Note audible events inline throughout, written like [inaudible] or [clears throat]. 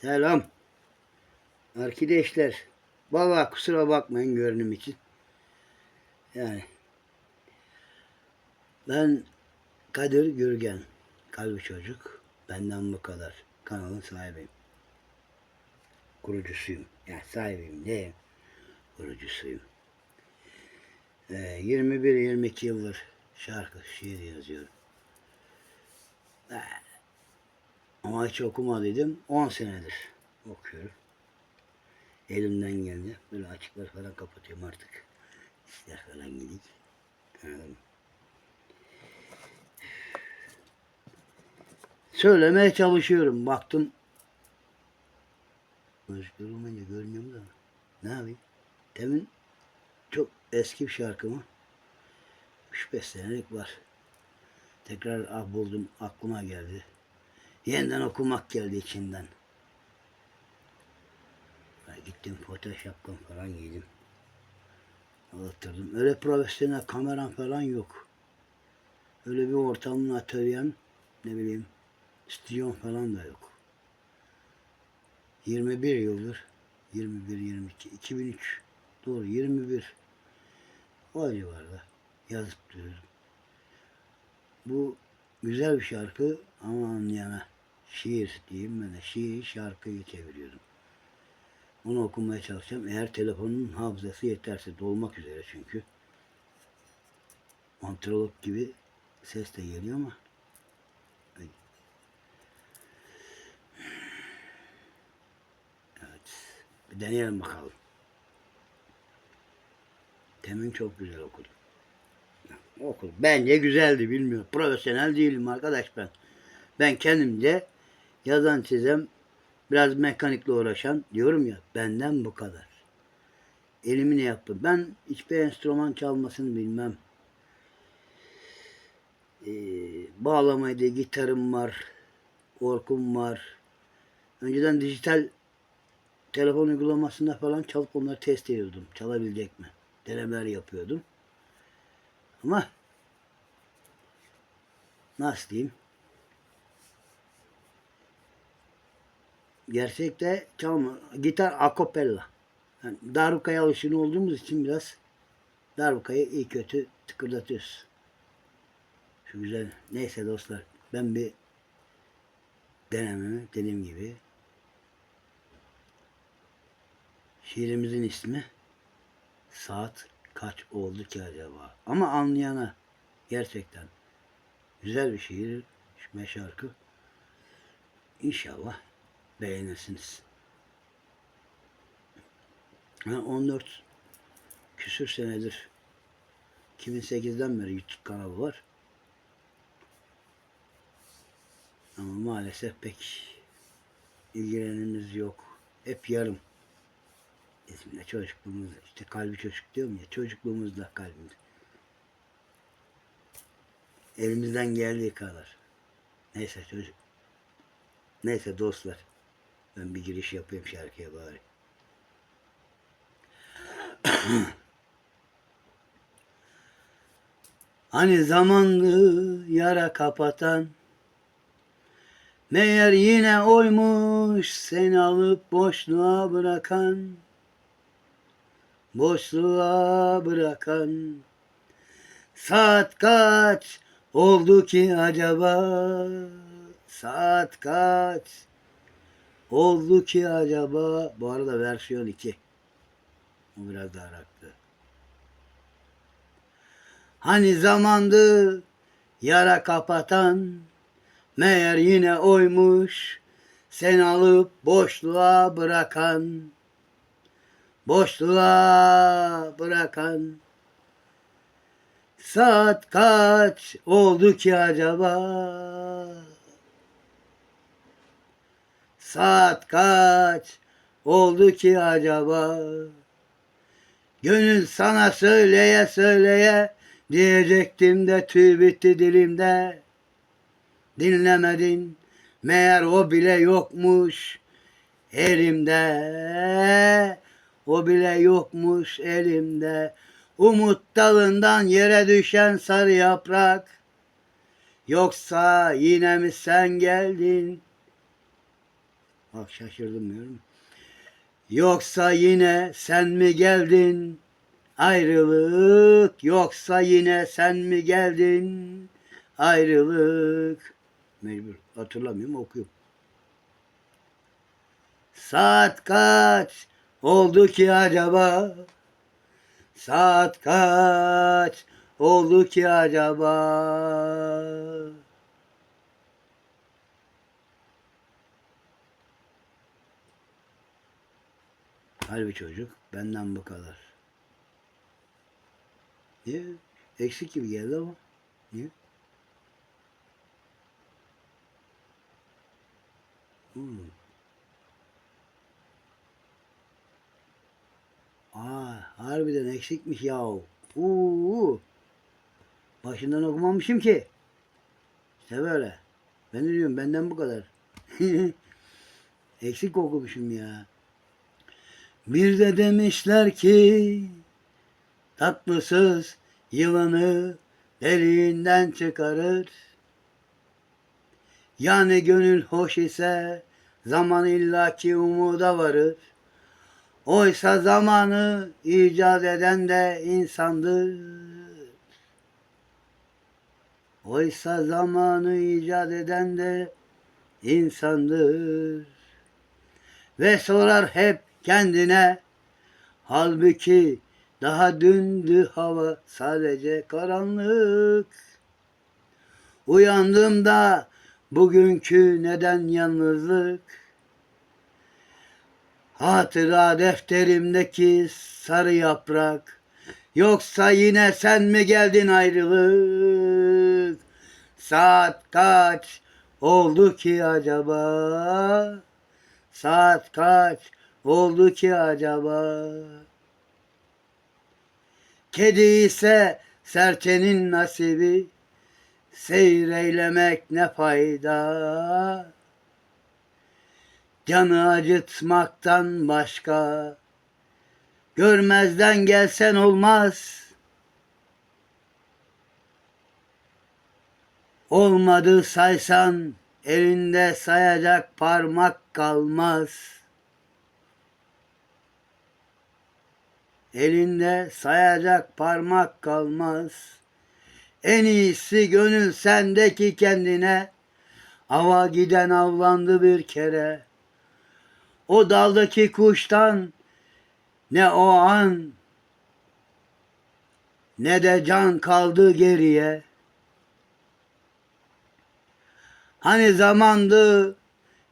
Selam. Arkadaşlar. Valla kusura bakmayın görünüm için. Yani. Ben Kadir Gürgen. Kalbi çocuk. Benden bu kadar. Kanalın sahibiyim. Kurucusuyum. Yani sahibiyim değil. Kurucusuyum. Ee, 21-22 yıldır şarkı, şiir yazıyorum. Ee, ama hiç okumadıydım. 10 senedir okuyorum. Elimden geldi. Böyle açıklar falan kapatıyorum artık. İşler falan gidik. Anladın? Söylemeye çalışıyorum. Baktım. Özgür olmayınca görmüyorum da. Ne yapayım? Demin çok eski bir şarkımı 3-5 senelik var. Tekrar ah buldum aklıma geldi. Yeniden okumak geldi içimden. Ben gittim foto şapkam falan giydim. Alattırdım. Öyle profesyonel kameram falan yok. Öyle bir ortamın atölyem ne bileyim stüdyom falan da yok. 21 yıldır 21 22 2003 doğru 21 o civarda yazıp duruyorum. Bu güzel bir şarkı ama anlayana şiir diyeyim ben de şiir şarkıyı çeviriyorum. Onu okumaya çalışacağım. Eğer telefonun hafızası yeterse dolmak üzere çünkü. Antrolog gibi ses de geliyor ama Evet. Bir deneyelim bakalım. Temin çok güzel okudum. Okudum. Bence güzeldi bilmiyorum. Profesyonel değilim arkadaş ben. Ben kendimce yazan çizem biraz mekanikle uğraşan diyorum ya benden bu kadar. Elimi ne yaptım? Ben hiçbir enstrüman çalmasını bilmem. Ee, bağlamaydı, gitarım var, orkum var. Önceden dijital telefon uygulamasında falan çalıp onları test ediyordum. Çalabilecek mi? Denemeler yapıyordum. Ama nasıl diyeyim? Gerçekte çalma. Gitar akapella. Yani darbukaya alışkın olduğumuz için biraz darbukayı iyi kötü tıkırdatıyoruz. Şu güzel. Neyse dostlar. Ben bir denememi dediğim gibi şiirimizin ismi saat kaç oldu ki acaba? Ama anlayana gerçekten güzel bir şiir ve şarkı. İnşallah beğenirsiniz. Ben 14 küsür senedir 2008'den beri YouTube kanalı var. Ama maalesef pek ilgilenimiz yok. Hep yarım. İsminde çocukluğumuz, işte kalbi çocuk diyorum ya, çocukluğumuzda kalbimiz. Elimizden geldiği kadar. Neyse çocuk. Neyse dostlar. Ben bir giriş yapayım şarkıya bari. [clears throat] hani zamanlı yara kapatan Meğer yine oymuş seni alıp boşluğa bırakan Boşluğa bırakan Saat kaç oldu ki acaba Saat kaç? Oldu ki acaba Bu arada versiyon 2 Bu biraz daha raktı Hani zamandı yara kapatan Meğer yine oymuş Sen alıp boşluğa bırakan Boşluğa bırakan Saat kaç oldu ki acaba Saat kaç oldu ki acaba Gönül sana söyleye söyleye Diyecektim de tüy bitti dilimde dinlemedin. Meğer o bile yokmuş elimde. O bile yokmuş elimde. Umut dalından yere düşen sarı yaprak. Yoksa yine mi sen geldin? Bak şaşırdım diyorum. Yoksa yine sen mi geldin? Ayrılık yoksa yine sen mi geldin? Ayrılık. Mecbur hatırlamıyorum okuyorum. Saat kaç oldu ki acaba? Saat kaç oldu ki acaba? Harbi çocuk benden bu kadar. Niye? Eksik gibi geldi ama. Niye? Hmm. Aa, harbiden eksikmiş yahu. Uuu. Başından okumamışım ki. İşte böyle. Ben de diyorum benden bu kadar. [laughs] Eksik okumuşum ya. Bir de demişler ki tatlısız yılanı deliğinden çıkarır. Yani gönül hoş ise zaman illaki umuda varır. Oysa zamanı icat eden de insandır. Oysa zamanı icat eden de insandır. Ve sorar hep kendine halbuki daha dündü hava sadece karanlık. Uyandığımda bugünkü neden yalnızlık? Hatıra defterimdeki sarı yaprak. Yoksa yine sen mi geldin ayrılık? Saat kaç oldu ki acaba? Saat kaç oldu ki acaba? Kedi ise serçenin nasibi. Seyreylemek ne fayda? Canı acıtmaktan başka görmezden gelsen olmaz. Olmadı saysan elinde sayacak parmak kalmaz. Elinde sayacak parmak kalmaz. En iyisi gönül sendeki kendine. Ava giden avlandı bir kere. O daldaki kuştan ne o an ne de can kaldı geriye. Hani zamandı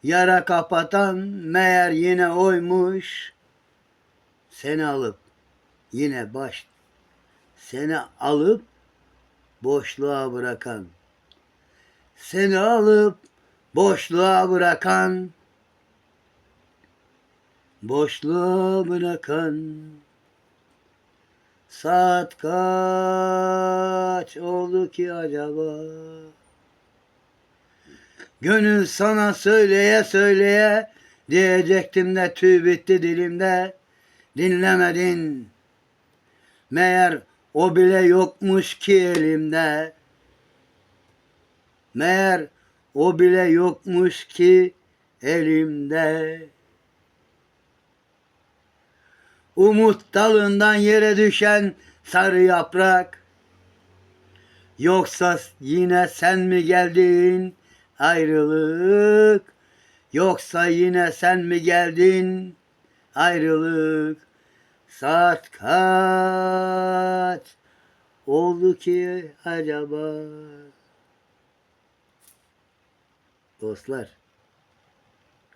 yara kapatan meğer yine oymuş. Seni alıp yine baş seni alıp boşluğa bırakan seni alıp boşluğa bırakan boşluğa bırakan saat kaç oldu ki acaba Gönül sana söyleye söyleye diyecektim de tüy bitti dilimde dinlemedin. Meğer o bile yokmuş ki elimde. Meğer o bile yokmuş ki elimde. Umut dalından yere düşen sarı yaprak. Yoksa yine sen mi geldin ayrılık? Yoksa yine sen mi geldin ayrılık? Saat kaç oldu ki acaba? Dostlar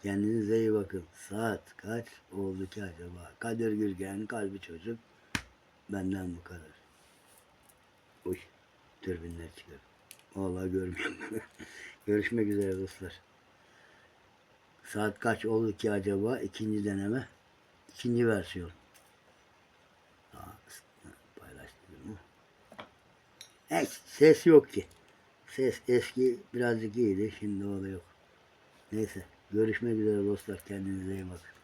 kendinize iyi bakın. Saat kaç oldu ki acaba? Kadir Gürgen kalbi çocuk benden bu kadar. Uy türbinler çıkıyor. Vallahi görmüyorum. [laughs] Görüşmek üzere dostlar. Saat kaç oldu ki acaba? İkinci deneme. ikinci versiyon. Aa, paylaştırdım mı? Es, ses yok ki. Ses eski birazcık iyiydi. Şimdi o da yok. Neyse. Görüşmek üzere dostlar. Kendinize iyi bakın.